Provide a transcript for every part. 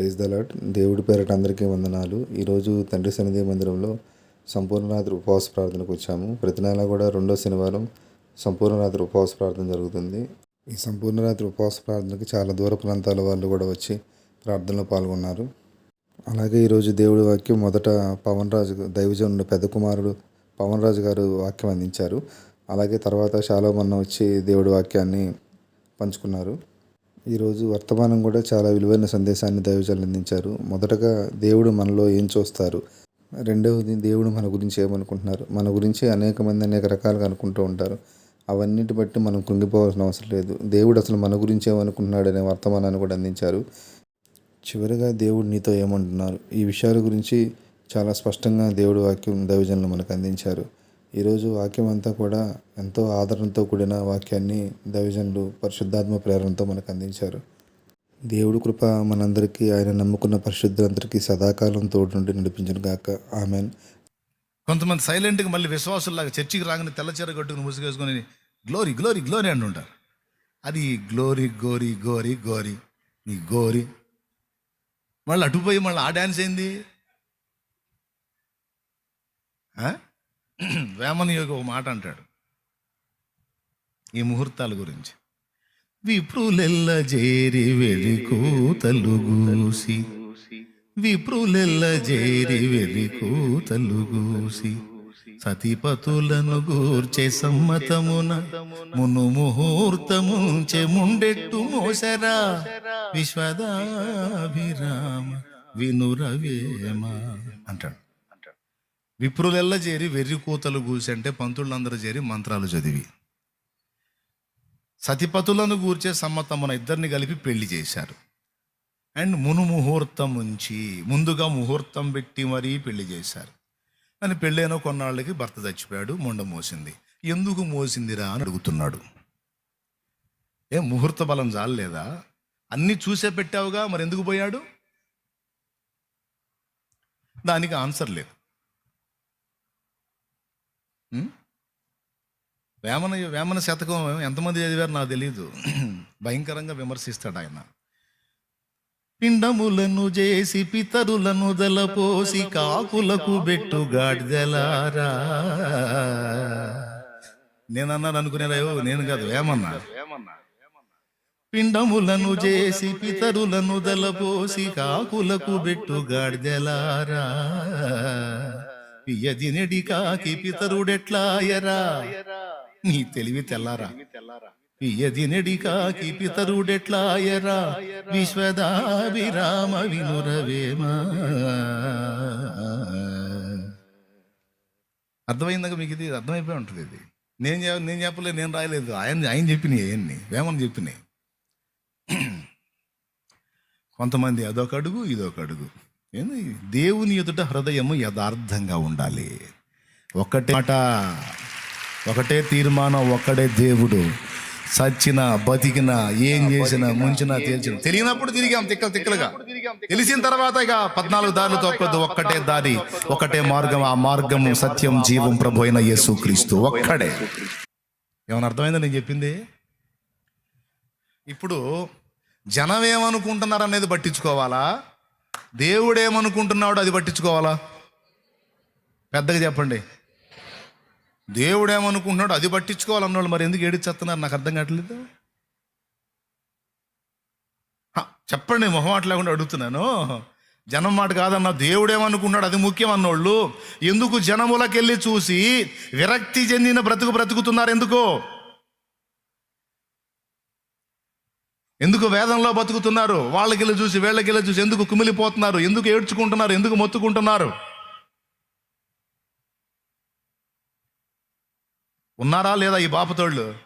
Praise the lot దేవుడి పేరట అందరికీ వందనాలు. ఈరోజు తండ్రి సన్నిధి మందిరంలో సంపూర్ణ రాత్రి ఉపవాస ప్రార్థనకు వచ్చాము. ప్రతి నెల కూడా రెండో శనివారం సంపూర్ణ రాత్రి ఉపవాస ప్రార్థన జరుగుతుంది. ఈ సంపూర్ణ రాత్రి ఉపవాస ప్రార్థనకి చాలా దూర ప్రాంతాల వాళ్ళు కూడా వచ్చి ప్రార్థనలో పాల్గొన్నారు. అలాగే ఈరోజు దేవుడి వాక్యం మొదట పవన్ రాజు దైవజనుడు పెద్ద కుమారుడు పవన్ రాజు గారు వాక్యం అందించారు. అలాగే తర్వాత చాలా వచ్చి దేవుడి వాక్యాన్ని పంచుకున్నారు. ఈరోజు వర్తమానం కూడా చాలా విలువైన సందేశాన్ని దైవజాలు అందించారు. మొదటగా దేవుడు మనలో ఏం చూస్తారు? రెండవది దేవుడు మన గురించి ఏమనుకుంటున్నారు? మన గురించి అనేక మంది అనేక రకాలుగా అనుకుంటూ ఉంటారు. అవన్నిటి బట్టి మనం కృంగిపోవాల్సిన అవసరం లేదు. దేవుడు అసలు మన గురించి ఏమనుకుంటున్నాడు అనే వర్తమానాన్ని కూడా అందించారు. చివరిగా దేవుడు నీతో ఏమంటున్నారు? ఈ విషయాల గురించి చాలా స్పష్టంగా దేవుడి వాక్యం దైవజనులు మనకు అందించారు. ఈరోజు వాక్యం అంతా కూడా ఎంతో ఆదరణతో కూడిన వాక్యాన్ని దైవజనులు పరిశుద్ధాత్మ ప్రేరణతో మనకు అందించారు. దేవుడి కృప మనందరికీ ఆయన నమ్ముకున్న పరిశుద్ధులందరికీ సదాకాలం తోడుండి నడిపించను గాక. ఆమెన్. కొంతమంది సైలెంట్గా మళ్ళీ విశ్వాసులాగా చర్చికి రాగానే తెల్లచీర కట్టుకుని ముసుగేసుకొని గ్లోరీ గ్లోరీ గ్లోరీ అంటుంటారు. అది గ్లోరీ గోరీ గోరీ గోరీ నీ గోరీ మళ్ళీ అటుపోయి మళ్ళీ ఆ డ్యాన్స్ ఏంది? వేమన యోగి ఒక మాట అంటాడు. ఈ ముహూర్తాల గురించి. విప్రులెల్ల జేరి వెలి కూతలు గూసి విప్రులెల్ల జేరి వెలి కూతలు గూసి సతిపతులను గూర్చే సమ్మతమున మును ముహూర్తముంచె ముండెట్టు మోసరా. విశ్వదాభిరామ వినురవేమ అంటాడు. విప్రులెల్ల చేరి వెర్రి కూతలు గూసి పంతులందరూ చేరి మంత్రాలు చదివి. సతిపతులను గూర్చే సమ్మతమున ఇద్దరిని కలిపి పెళ్ళి చేశారు. అండ్ మును ముహూర్తం ఉంచి ముందుగా ముహూర్తం పెట్టి మరీ పెళ్ళి చేశారు. అని పెళ్ళైన కొన్నాళ్ళకి భర్త చచ్చిపోయాడు మొండ మోసింది. ఎందుకు మోసిందిరా అని అడుగుతున్నాడు. ఏ ముహూర్త బలం చాలలేదా అన్నీ చూసే పెట్టావుగా మరి ఎందుకు పోయాడు? దానికి ఆన్సర్ లేదు. వేమన వేమన శతకం ఎంతమంది చదివారు నాకు తెలియదు భయంకరంగా విమర్శిస్తాడు ఆయన. పిండములను చేసి పితరులను దలపోసి కాకులకు బెట్టు గాడిదలారా. నేనన్నాను అనుకునేలాయో నేను కాదు ఏమన్నా పిండములను చేసి పితరులను దలపోసి కాకులకు బెట్టు గాడిదలారా. పియ్యదినెడి కాకి పితరుడెట్లాయరా నీ తెలివి తెల్లారా? పియ్యదినెడి కాకి పితరుడెట్లాయరా విశ్వదాభిరామ వినురవేమా. అర్థమైందాక మీకు ఇది? అర్థమైపోయి ఉంటుంది ఇది. నేను నేను చెప్పలేదు నేను రాయలేదు. ఆయన ఆయన చెప్పినాయి అవన్నీ వేమని చెప్పినాయి. కొంతమంది అదొక అడుగు ఇదొక అడుగు. దేవుని ఎదుట హృదయము యథార్థంగా ఉండాలి. ఒక్కటే మాట ఒకటే తీర్మానం ఒక్కడే దేవుడు. సచ్చిన బతికిన ఏం చేసినా ముంచినా తేల్చిన. తెలియనప్పుడు తిరిగాం తిక్కలు తిక్కలుగా. తెలిసిన తర్వాత ఇక పద్నాలుగు దారులు తొక్కదు ఒక్కటే దారి. ఒకటే మార్గం ఆ మార్గము సత్యం జీవం ప్రభు అయిన యేసు క్రీస్తు. ఒక్కడే. ఏమైనా అర్థమైందా నేను చెప్పింది? ఇప్పుడు జనం ఏమనుకుంటున్నారు అనేది పట్టించుకోవాలా? దేవుడు ఏమనుకుంటున్నాడు అది పట్టించుకోవాలా? పెద్దగా చెప్పండి. దేవుడు ఏమనుకుంటున్నాడు అది పట్టించుకోవాలన్నోళ్ళు మరి ఎందుకు ఏడిచేస్తున్నారు? నాకు అర్థం కావట్లేదు. చెప్పండి మొహమాట లేకుండా అడుగుతున్నాను. జనం మాట కాదన్న దేవుడు ఏమనుకున్నాడు అది ముఖ్యం అన్నోళ్ళు ఎందుకు జనములకెళ్ళి చూసి విరక్తి చెందిన బ్రతుకు బ్రతుకుతున్నారు ఎందుకో? ఎందుకు వేదంలో బతుకుతున్నారు? వాళ్ళకిలా చూసి వీళ్ళకిలా చూసి ఎందుకు కుమిలిపోతున్నారు? ఎందుకు ఏడ్చుకుంటున్నారు? ఎందుకు మొత్తుకుంటున్నారు? ఉన్నారా లేదా ఈ బాపతోళ్ళు?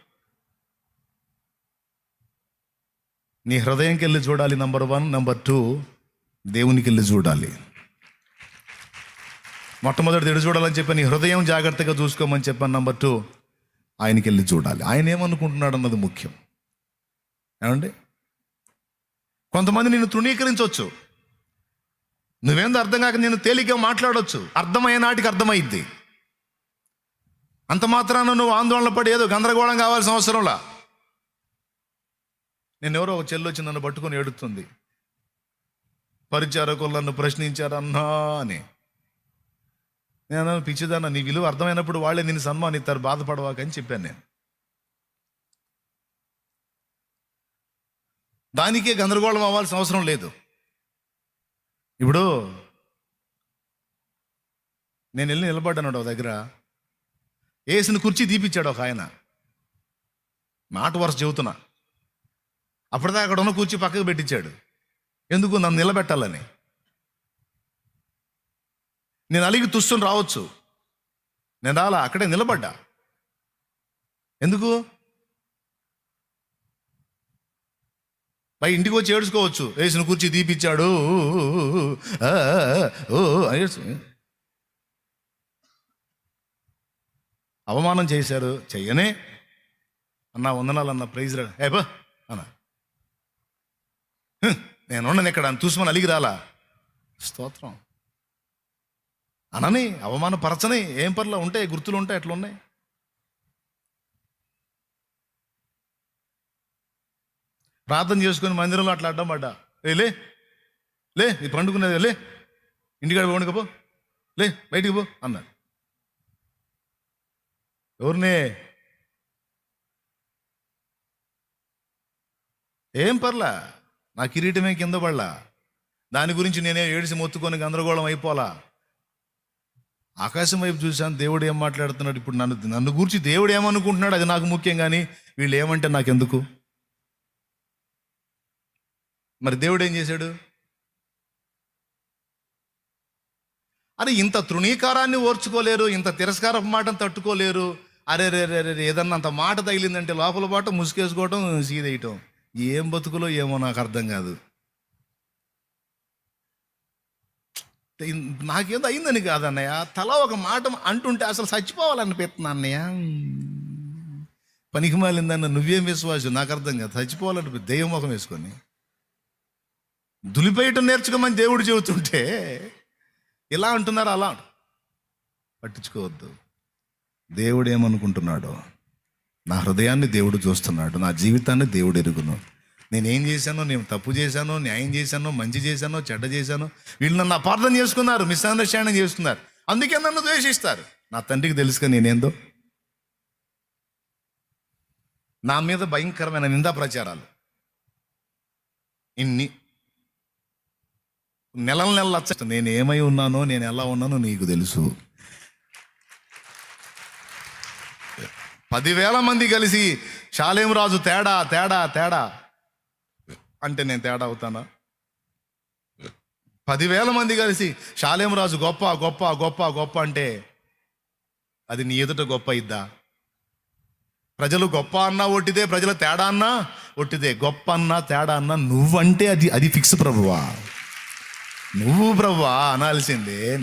నీ హృదయంకి వెళ్ళి చూడాలి నంబర్ వన్. నంబర్ టూ దేవునికి వెళ్ళి చూడాలి. మొట్టమొదటి ఎడు చూడాలని చెప్పి నీ హృదయం జాగ్రత్తగా చూసుకోమని చెప్పాను. నంబర్ టూ ఆయనకి వెళ్ళి చూడాలి. ఆయన ఏమనుకుంటున్నాడు అన్నది ముఖ్యం. ఏమండి? కొంతమంది నిన్ను తృణీకరించవచ్చు. నువ్వేందో అర్థం కాక నేను తేలిగ్గా మాట్లాడవచ్చు అర్థమయ్యే నాటికి అర్థమైద్ది. అంత మాత్రాన నువ్వు ఆందోళన పడి ఏదో గందరగోళం కావాల్సిన అవసరంలా? నేను ఎవరో ఒక చెల్లి వచ్చి నన్ను పట్టుకొని ఏడుతుంది పరిచారకులు నన్ను ప్రశ్నించారన్నా అని. నేను పిచ్చిదాన్న నీ విలువ అర్థమైనప్పుడు వాళ్ళే నిన్ను సన్మానిస్తారు బాధపడవాకని చెప్పాను నేను. దానికే గందరగోళం అవ్వాల్సిన అవసరం లేదు. ఇప్పుడు నేను వెళ్ళి నిలబడ్డాను ఒక దగ్గర. వేసిన కుర్చీ తీపిచ్చాడు ఒక ఆయన. మాట వరుస చెబుతున్నా. అప్పటిదాకా అక్కడ ఉన్న కుర్చీ పక్కకు పెట్టించాడు. ఎందుకు నన్ను నిలబెట్టాలని? నేను అలిగి తుస్తుని రావచ్చు. నేను రాలా అక్కడే నిలబడ్డా. ఎందుకు? పై ఇంటికి వచ్చి ఏడుచుకోవచ్చు. వేసిన కుర్చీ తీపిచ్చాడు ఓ అవమానం చేశారు. చెయ్యనే. అన్న వందనాలు అన్న ప్రైజ్ రా. ఏ బా అన్న. నేను ఇక్కడ అని చూసుమని అలిగి రాలా. స్తోత్రం. అనని అవమానపరచని ఏం పర్లా ఉంటాయి గుర్తులు ఉంటాయి అట్లా ప్రార్థన చేసుకుని మందిరంలో అట్లా అడ్డం పడ్డా. ఏ లే లే ఇది పండుకున్నది లే ఇంటికాడ పోండికి పో లే బయటికి పో అన్నాడు. ఎవరినే? ఏం పర్లా? నా కిరీటమే కింద పడలా. దాని గురించి నేనే ఏడిసి మొత్తుకొని గందరగోళం అయిపోలా. ఆకాశం వైపు చూశాను దేవుడు ఏం మాట్లాడుతున్నాడు ఇప్పుడు నన్ను నన్ను గురించి దేవుడు ఏమనుకుంటున్నాడు? అది నాకు ముఖ్యం కానీ వీళ్ళు ఏమంటే నాకెందుకు? మరి దేవుడు ఏం చేశాడు? అరే ఇంత తృణీకారాన్ని ఓర్చుకోలేరు ఇంత తిరస్కార మాటను తట్టుకోలేరు. అరే రే రే రే ఏదన్నా అంత మాట తగిలిందంటే లోపల పాట ముసుకేసుకోవటం సీదేయటం. ఏం బతుకులో ఏమో నాకు అర్థం కాదు. నాకేదో అయిందని కాదన్నయ్య తల ఒక మాట అంటుంటే అసలు చచ్చిపోవాలనిపిస్తున్నా అన్నయ్య. పనికి మాలిందన్న నువ్వేం విశ్వాసం? నాకు అర్థం కాదు. చచ్చిపోవాలంటే దెయ్యం ముఖం వేసుకొని. దులిపేయటం నేర్చుకోమని దేవుడు చెబుతుంటే ఇలా అంటున్నారు అలా పట్టించుకోవద్దు. దేవుడు ఏమనుకుంటున్నాడో నా హృదయాన్ని దేవుడు చూస్తున్నాడు నా జీవితాన్ని దేవుడు ఎరుగును. నేనేం చేశానో నేను తప్పు చేశానో న్యాయం చేశానో మంచి చేశానో చెడ్డ చేశానో వీళ్ళు నన్ను అపార్థం చేసుకున్నారు మిస్అండర్స్టాండింగ్ చేసుకున్నారు అందుకే నన్ను ద్వేషిస్తారు. నా తండ్రికి తెలుసుగా నేనేందో. నా మీద భయంకరమైన నిందా ప్రచారాలు ఇన్ని నెలల నెల వచ్చ నేను ఏమై ఉన్నానో నేను ఎలా ఉన్నానో నీకు తెలుసు. పదివేల మంది కలిసి శాలేం రాజు తేడా తేడా తేడా. అంటే నేను తేడా అవుతానా? పదివేల మంది కలిసి శాలేం రాజు గొప్ప గొప్ప గొప్ప గొప్ప అంటే అది నీ ఎదుట గొప్ప ఇద్దా? ప్రజలు గొప్ప అన్నా ఒట్టిదే ప్రజల తేడా అన్నా ఒట్టిదే. గొప్ప అన్నా తేడా అన్నా నువ్వంటే అది అది ఫిక్స్ ప్రభువా? నువ్వు ప్రభా అనాల్సిందే.